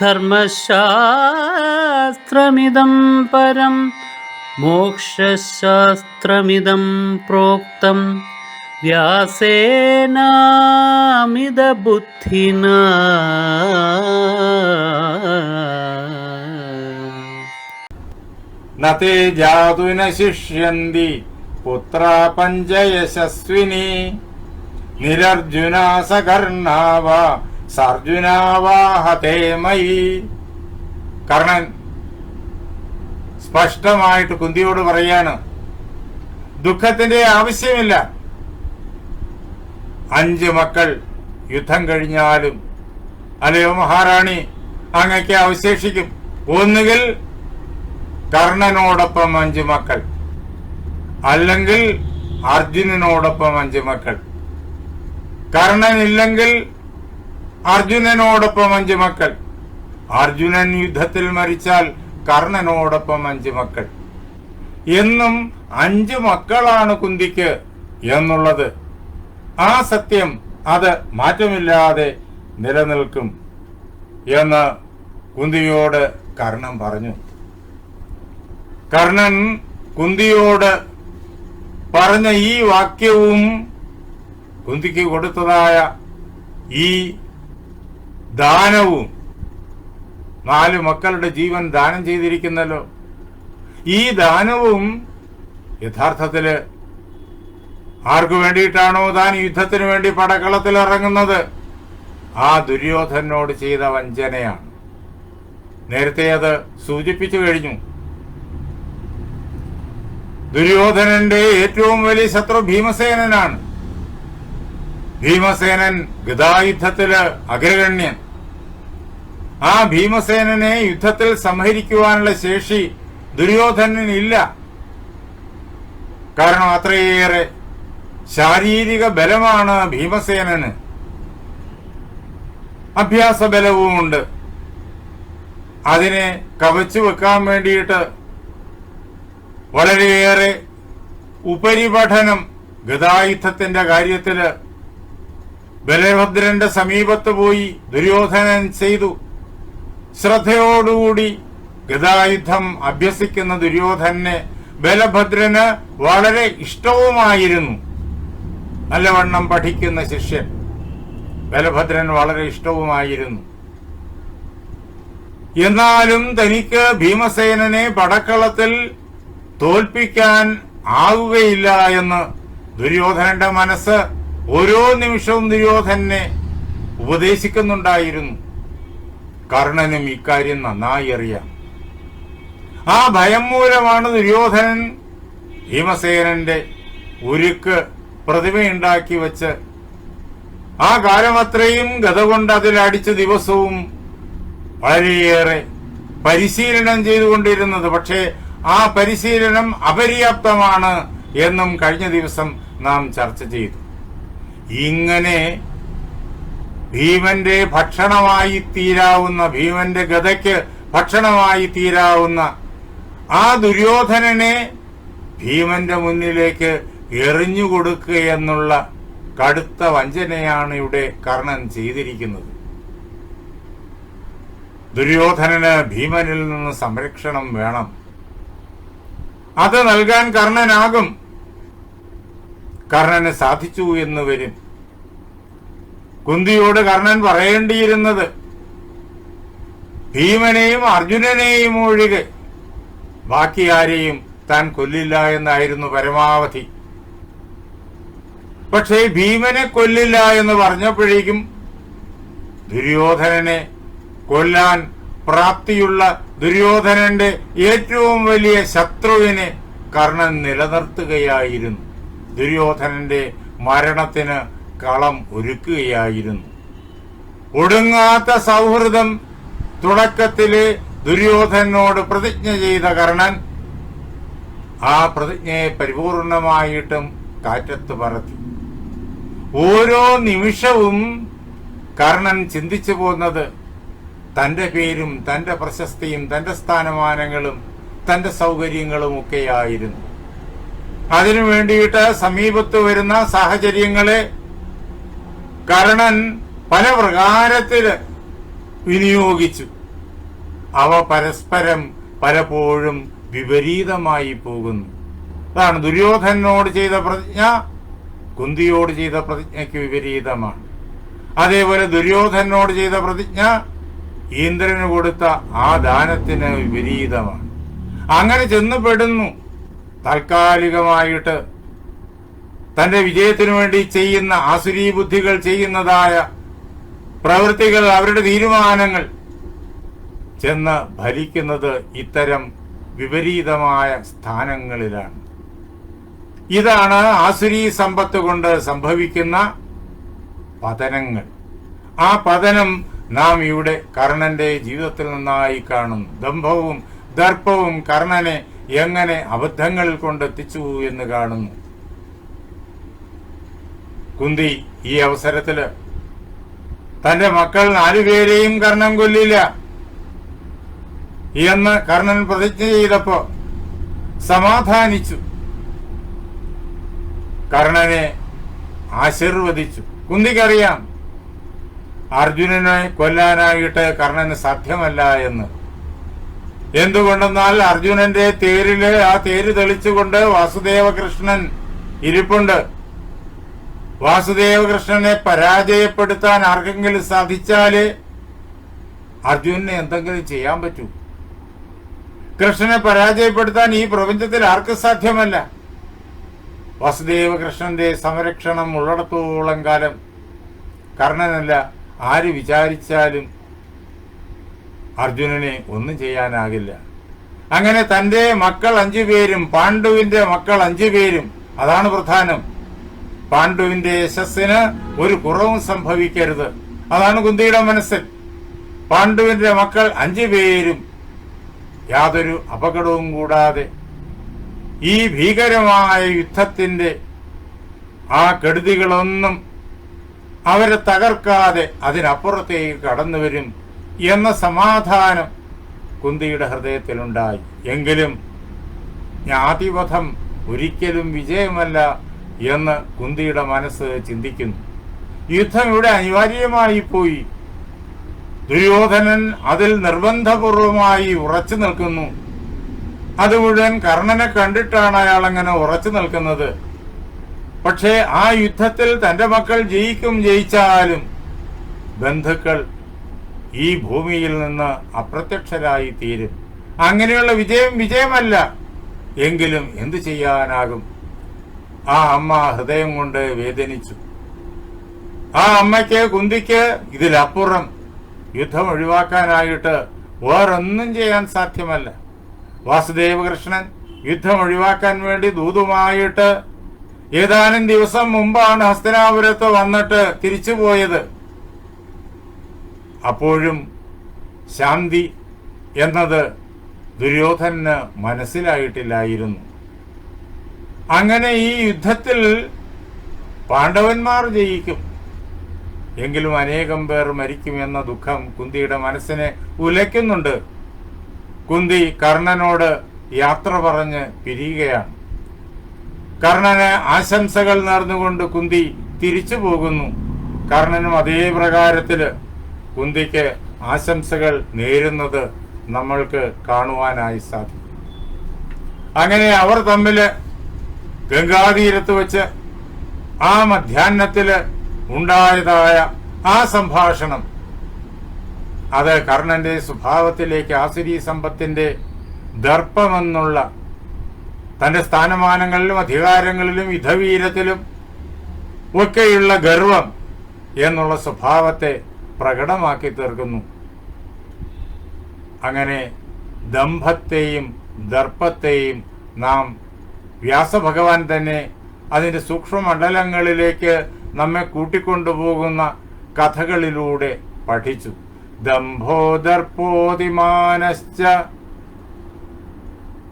धर्मशास्त्रमिदं परं मोक्षशास्त्रमिदं प्रोक्तं। व्यासेनामिदबुद्धिना। न ते जातु न शिष्यन्ति पुत्रा पञ्चयशस्विनी। निरर्जुना सकर्णा वा സർജുനാവാഹതേ മയി. കർണൻ സ്പഷ്ടമായിട്ട് കുന്തിയോട് പറയാണ് ദുഃഖത്തിന്റെ ആവശ്യമില്ല. അഞ്ച് മക്കൾ യുദ്ധം കഴിഞ്ഞാലും അല്ലയോ മഹാറാണി അങ്ങക്ക് അവശേഷിക്കും. ഒന്നുകിൽ കർണനോടൊപ്പം അഞ്ച് മക്കൾ അല്ലെങ്കിൽ അർജുനനോടൊപ്പം അഞ്ച് മക്കൾ. കർണൻ ഇല്ലെങ്കിൽ അർജുനനോടൊപ്പം അഞ്ചു മക്കൾ. അർജുനൻ യുദ്ധത്തിൽ മരിച്ചാൽ കർണനോടൊപ്പം അഞ്ചു മക്കൾ. എന്നും അഞ്ചു മക്കളാണ് കുന്തിക്ക് എന്നുള്ളത്. ആ സത്യം അത് മാറ്റമില്ലാതെ നിലനിൽക്കും എന്ന് കുന്തിയോട് കർണൻ പറഞ്ഞു. കർണൻ കുന്തിയോട് പറഞ്ഞ ഈ വാക്യവും കുന്തിക്ക് കൊടുത്തതായ ഈ ദാനവും നാല് മക്കളുടെ ജീവൻ ദാനം ചെയ്തിരിക്കുന്നല്ലോ. ഈ ദാനവും യഥാർത്ഥത്തിൽ ആർക്കു വേണ്ടിയിട്ടാണോ താൻ യുദ്ധത്തിന് വേണ്ടി പടക്കളത്തിൽ ഇറങ്ങുന്നത്? ആ ദുര്യോധനോട് ചെയ്ത വഞ്ചനയാണ്. നേരത്തെ അത് സൂചിപ്പിച്ചു കഴിഞ്ഞു. ദുര്യോധനന്റെ ഏറ്റവും വലിയ ശത്രു ഭീമസേനനാണ്. ഭീമസേനൻ ഗതായുദ്ധത്തിൽ അഗ്രഗണ്യൻ. ആ ഭീമസേനനെ യുദ്ധത്തിൽ സംഹരിക്കുവാനുള്ള ശേഷി ദുര്യോധനനില്ല. കാരണം അത്രയേറെ ശാരീരിക ബലമാണ് ഭീമസേനന്. അഭ്യാസ ബലവുമുണ്ട് അതിനെ കവച്ചു വെക്കാൻ വേണ്ടിയിട്ട് വളരെയേറെ ഉപരിപഠനം ഗതായുദ്ധത്തിന്റെ കാര്യത്തിൽ ബലഭദ്രന്റെ സമീപത്ത് പോയി ദുര്യോധനൻ ചെയ്തു. ശ്രദ്ധയോടുകൂടി ഗതായുദ്ധം അഭ്യസിക്കുന്ന ദുര്യോധനെ ബലഭദ്രന് വളരെ ഇഷ്ടവുമായിരുന്നു. നല്ലവണ്ണം പഠിക്കുന്ന ശിഷ്യൻ ബലഭദ്രൻ വളരെ ഇഷ്ടവുമായിരുന്നു. എന്നാലും തനിക്ക് ഭീമസേനനെ പടക്കളത്തിൽ തോൽപ്പിക്കാൻ ആവുകയില്ല എന്ന് ദുര്യോധനന്റെ മനസ്സ് ഓരോ നിമിഷവും ദുര്യോധനെ ഉപദേശിക്കുന്നുണ്ടായിരുന്നു. കർണനും ഇക്കാര്യം നന്നായി അറിയാം. ആ ഭയം മൂലമാണ് ദുര്യോധനൻ ഭീമസേനന്റെ ഉരുക്ക് പ്രതിമയുണ്ടാക്കി വച്ച് ആ കാലമത്രയും ഗത കൊണ്ട് അതിലടിച്ച ദിവസവും വളരെയേറെ പരിശീലനം ചെയ്തുകൊണ്ടിരുന്നത്. പക്ഷേ ആ പരിശീലനം അപര്യാപ്തമാണ് എന്നും കഴിഞ്ഞ ദിവസം നാം ചർച്ച ചെയ്തു. ഇങ്ങനെ ഭീമന്റെ ഭക്ഷണമായി തീരാവുന്ന ഭീമന്റെ ഗതയ്ക്ക് ഭക്ഷണമായി തീരാവുന്ന ആ ദുര്യോധനനെ ഭീമന്റെ മുന്നിലേക്ക് എറിഞ്ഞു കൊടുക്കുക എന്നുള്ള കടുത്ത വഞ്ചനയാണ് ഇവിടെ കർണൻ ചെയ്തിരിക്കുന്നത്. ദുര്യോധനന് ഭീമനിൽ നിന്ന് സംരക്ഷണം വേണം. അത് നൽകാൻ കർണനാകും. കർണന് സാധിച്ചു എന്ന് വരും. കുന്തിയോട് കർണൻ പറയേണ്ടിയിരുന്നത്. ഭീമനെയും അർജുനനെയും ഒഴികെ ബാക്കി ആരെയും താൻ കൊല്ലില്ല എന്നായിരുന്നു പരമാവധി. പക്ഷേ ഭീമനെ കൊല്ലില്ല എന്ന് പറഞ്ഞപ്പോഴേക്കും ദുര്യോധനനെ കൊല്ലാൻ പ്രാപ്തിയുള്ള ദുര്യോധനന്റെ ഏറ്റവും വലിയ ശത്രുവിനെ കർണൻ നിലനിർത്തുകയായിരുന്നു. ദുര്യോധനന്റെ മരണത്തിന് കളം ഒരുക്കുകയായിരുന്നു. ഒടുങ്ങാത്ത സൗഹൃദം തുടക്കത്തിലെ ദുര്യോധനോട് പ്രതിജ്ഞ ചെയ്ത കർണൻ ആ പ്രതിജ്ഞയെ പരിപൂർണമായിട്ടും കാറ്റത്ത് പറത്തി. ഓരോ നിമിഷവും കർണൻ ചിന്തിച്ചു പോകുന്നത് തന്റെ പേരും തന്റെ പ്രശസ്തിയും തന്റെ സ്ഥാനമാനങ്ങളും തന്റെ സൗകര്യങ്ങളും ഒക്കെയായിരുന്നു അതിനു വേണ്ടിയിട്ട് സമീപത്ത് വരുന്ന സാഹചര്യങ്ങളെ കർണൻ പല പ്രകാരത്തിൽ വിനിയോഗിച്ചു. അവ പരസ്പരം പലപ്പോഴും വിപരീതമായി പോകുന്നു. അതാണ് ദുര്യോധനോട് ചെയ്ത പ്രതിജ്ഞ കുന്തിയോട് ചെയ്ത പ്രതിജ്ഞയ്ക്ക് വിപരീതമാണ്. അതേപോലെ ദുര്യോധനോട് ചെയ്ത പ്രതിജ്ഞ ഇന്ദ്രന് കൊടുത്ത ആ ദാനത്തിന് വിപരീതമാണ്. അങ്ങനെ ചെന്നുപെടുന്നു താൽക്കാലികമായിട്ട് തന്റെ വിജയത്തിനു വേണ്ടി ചെയ്യുന്ന ആസുരീ ബുദ്ധികൾ ചെയ്യുന്നതായ പ്രവൃത്തികൾ അവരുടെ തീരുമാനങ്ങൾ ചെന്ന് ഭരിക്കുന്നത് ഇത്തരം വിപരീതമായ സ്ഥാനങ്ങളിലാണ്. ഇതാണ് ആസുരീ സമ്പത്ത് കൊണ്ട് സംഭവിക്കുന്ന പതനങ്ങൾ. ആ പതനം നാം ഇവിടെ കർണന്റെ ജീവിതത്തിൽ നിന്നായി കാണുന്നു ദംഭവും ദർപ്പവും കർണനെ എങ്ങനെ അബദ്ധങ്ങളിൽ കൊണ്ടെത്തിച്ചു എന്ന് കാണുന്നു. കുന്തി ഈ അവസരത്തിൽ തന്റെ മക്കൾ നാലുപേരെയും കർണൻ കൊല്ലില്ല. എന്ന് കർണൻ പ്രതിജ്ഞ ചെയ്തപ്പോ സമാധാനിച്ചു. കർണനെ ആശീർവദിച്ചു. കുന്തിക്കറിയാം അർജുനനെ കൊല്ലാനായിട്ട് കർണന് സാധ്യമല്ല എന്ന്. എന്തുകൊണ്ടെന്നാൽ അർജുനന്റെ തേരിൽ ആ തേര് തെളിച്ചുകൊണ്ട് വാസുദേവകൃഷ്ണൻ ഇരിപ്പുണ്ട്. വാസുദേവകൃഷ്ണനെ പരാജയപ്പെടുത്താൻ ആർക്കെങ്കിലും സാധിച്ചാൽ അർജുനന് എന്തെങ്കിലും ചെയ്യാൻ പറ്റൂ. കൃഷ്ണനെ പരാജയപ്പെടുത്താൻ ഈ പ്രപഞ്ചത്തിൽ ആർക്ക് സാധ്യമല്ല? വാസുദേവകൃഷ്ണന്റെ സംരക്ഷണം ഉള്ളിടത്തോളം കാലം കർണനല്ല. ആര് വിചാരിച്ചാലും അർജുനനെ ഒന്നും ചെയ്യാനാകില്ല. അങ്ങനെ തന്റെ മക്കൾ അഞ്ചു പേരും പാണ്ഡുവിന്റെ മക്കൾ അഞ്ചു പേരും അതാണ് പ്രധാനം. പാണ്ഡുവിന്റെ യശസ്സിന് ഒരു കുറവും സംഭവിക്കരുത്. അതാണ് കുന്തിയുടെ മനസ്സിൽ. പാണ്ഡുവിന്റെ മക്കൾ അഞ്ചു പേരും യാതൊരു അപകടവും കൂടാതെ ഈ ഭീകരമായ യുദ്ധത്തിന്റെ ആ കെടുതികളൊന്നും അവരെ തകർക്കാതെ അതിനപ്പുറത്തേക്ക് കടന്നു വരും എന്ന സമാധാനം കുന്തിയുടെ ഹൃദയത്തിലുണ്ടായി. എങ്കിലും ജ്ഞാതിപഥം ഒരിക്കലും വിജയമല്ല. എന്ന് കുന്തിയുടെ മനസ്സ് ചിന്തിക്കുന്നു. യുദ്ധം ഇവിടെ അനിവാര്യമായി പോയി ദുര്യോധനൻ അതിൽ നിർബന്ധപൂർവമായി ഉറച്ചു നിൽക്കുന്നു. അത് മുഴുവൻ കർണനെ കണ്ടിട്ടാണ് അയാൾ അങ്ങനെ ഉറച്ചു നിൽക്കുന്നത്. പക്ഷേ ആ യുദ്ധത്തിൽ തന്റെ മക്കൾ ജയിക്കും ജയിച്ചാലും ബന്ധുക്കൾ ഈ ഭൂമിയിൽ നിന്ന് അപ്രത്യക്ഷരായി തീരും. അങ്ങനെയുള്ള വിജയം വിജയമല്ല. എങ്കിലും എന്തു ചെയ്യാനാകും? ആ അമ്മ ഹൃദയം കൊണ്ട് വേദനിച്ചു. ആ അമ്മയ്ക്ക് കുന്തിക്ക് ഇതിലപ്പുറം യുദ്ധം ഒഴിവാക്കാനായിട്ട് വേറൊന്നും ചെയ്യാൻ സാധ്യമല്ല. വാസുദേവകൃഷ്ണൻ യുദ്ധം ഒഴിവാക്കാൻ വേണ്ടി ദൂതുമായിട്ട് ഏതാനും ദിവസം മുമ്പാണ് ഹസ്തനാപുരത്ത് വന്നിട്ട് തിരിച്ചുപോയത് അപ്പോഴും ശാന്തി എന്നത് ദുര്യോധന് മനസ്സിലായിട്ടില്ലായിരുന്നു. അങ്ങനെ ഈ യുദ്ധത്തിൽ പാണ്ഡവന്മാർ ജയിക്കും. എങ്കിലും അനേകം പേർ മരിക്കും എന്ന ദുഃഖം കുന്തിയുടെ മനസ്സിനെ ഉലയ്ക്കുന്നുണ്ട്. കുന്തി കർണനോട് യാത്ര പറഞ്ഞ് പിരിയുകയാണ്. കർണന് ആശംസകൾ നേർന്നുകൊണ്ട് കുന്തി തിരിച്ചു പോകുന്നു. കർണനും അതേ പ്രകാരത്തിൽ കുന്തിക്ക് ആശംസകൾ നേരുന്നത് നമ്മൾക്ക് കാണുവാനായി സാധിക്കും. അങ്ങനെ അവർ തമ്മിൽ ഗംഗാതീരത്ത് വെച്ച് ആ മധ്യാഹ്നത്തിൽ ഉണ്ടായതായ ആ സംഭാഷണം അത് കർണന്റെ സ്വഭാവത്തിലേക്ക് ആസുരി സമ്പത്തിന്റെ ദർപ്പമെന്നുള്ള തന്റെ സ്ഥാനമാനങ്ങളിലും അധികാരങ്ങളിലും യുദ്ധവീരത്തിലും ഒക്കെയുള്ള ഗർവം എന്നുള്ള സ്വഭാവത്തെ പ്രകടമാക്കി തീർക്കുന്നു. അങ്ങനെ ദമ്പത്തെയും ദർപ്പത്തെയും നാം വ്യാസഭഗവാൻ തന്നെ അതിന്റെ സൂക്ഷ്മമണ്ഡലങ്ങളിലേക്ക് നമ്മെ കൂട്ടിക്കൊണ്ടുപോകുന്ന കഥകളിലൂടെ പഠിച്ചു. ദമ്പോദർപ്പോതിമാനശ്ച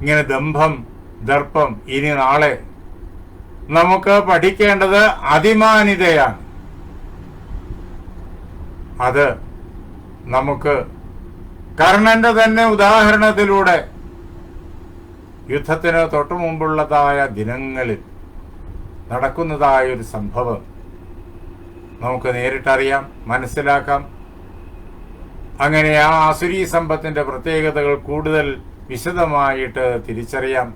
ഇങ്ങനെ ദംഭം ദർപ്പം ഇനി നാളെ നമുക്ക് പഠിക്കേണ്ടത് അതിമാനിതയാണ്. അത് നമുക്ക് കർണന്റെ തന്നെ ഉദാഹരണത്തിലൂടെ യുദ്ധത്തിന് തൊട്ടു മുമ്പുള്ളതായ ദിനങ്ങളിൽ നടക്കുന്നതായ ഒരു സംഭവം നമുക്ക് നേരിട്ടറിയാം മനസ്സിലാക്കാം. അങ്ങനെ ആ ആസുരി സമ്പത്തിന്റെ പ്രത്യേകതകൾ കൂടുതൽ വിശദമായിട്ട് തിരിച്ചറിയാം.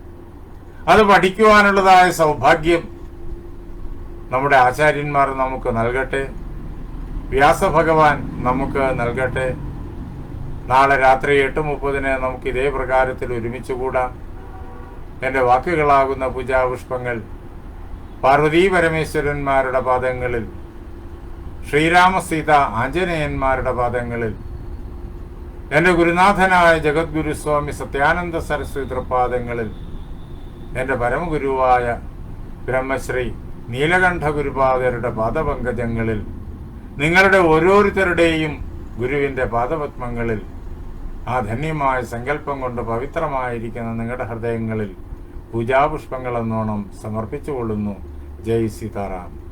അത് പഠിക്കുവാനുള്ളതായ സൗഭാഗ്യം നമ്മുടെ ആചാര്യന്മാർ നമുക്ക് നൽകട്ടെ. വ്യാസഭഗവാൻ നമുക്ക് നൽകട്ടെ. നാളെ രാത്രി എട്ട് മുപ്പതിന് നമുക്ക് ഇതേ പ്രകാരത്തിൽ ഒരുമിച്ച് കൂടാം. എന്റെ വാക്കുകളാകുന്ന പൂജാപുഷ്പങ്ങൾ പാർവതീ പരമേശ്വരന്മാരുടെ പാദങ്ങളിൽ ശ്രീരാമസീത ആഞ്ജനേയന്മാരുടെ പാദങ്ങളിൽ എന്റെ ഗുരുനാഥനായ ജഗദ്ഗുരു സ്വാമി സത്യാനന്ദ സരസ്വതി പാദങ്ങളിൽ എന്റെ പരമഗുരുവായ ബ്രഹ്മശ്രീ നീലകണ്ഠ ഗുരുപാദരുടെ പാദപങ്കജങ്ങളിൽ നിങ്ങളുടെ ഓരോരുത്തരുടെയും ഗുരുവിന്റെ പാദപത്മങ്ങളിൽ ആ ധന്യമായ സങ്കല്പം കൊണ്ട് പവിത്രമായിരിക്കുന്ന നിങ്ങളുടെ ഹൃദയങ്ങളിൽ പൂജാപുഷ്പങ്ങൾ എന്നോണം സമർപ്പിച്ചുകൊള്ളുന്നു. ജയ് സീതാറാം.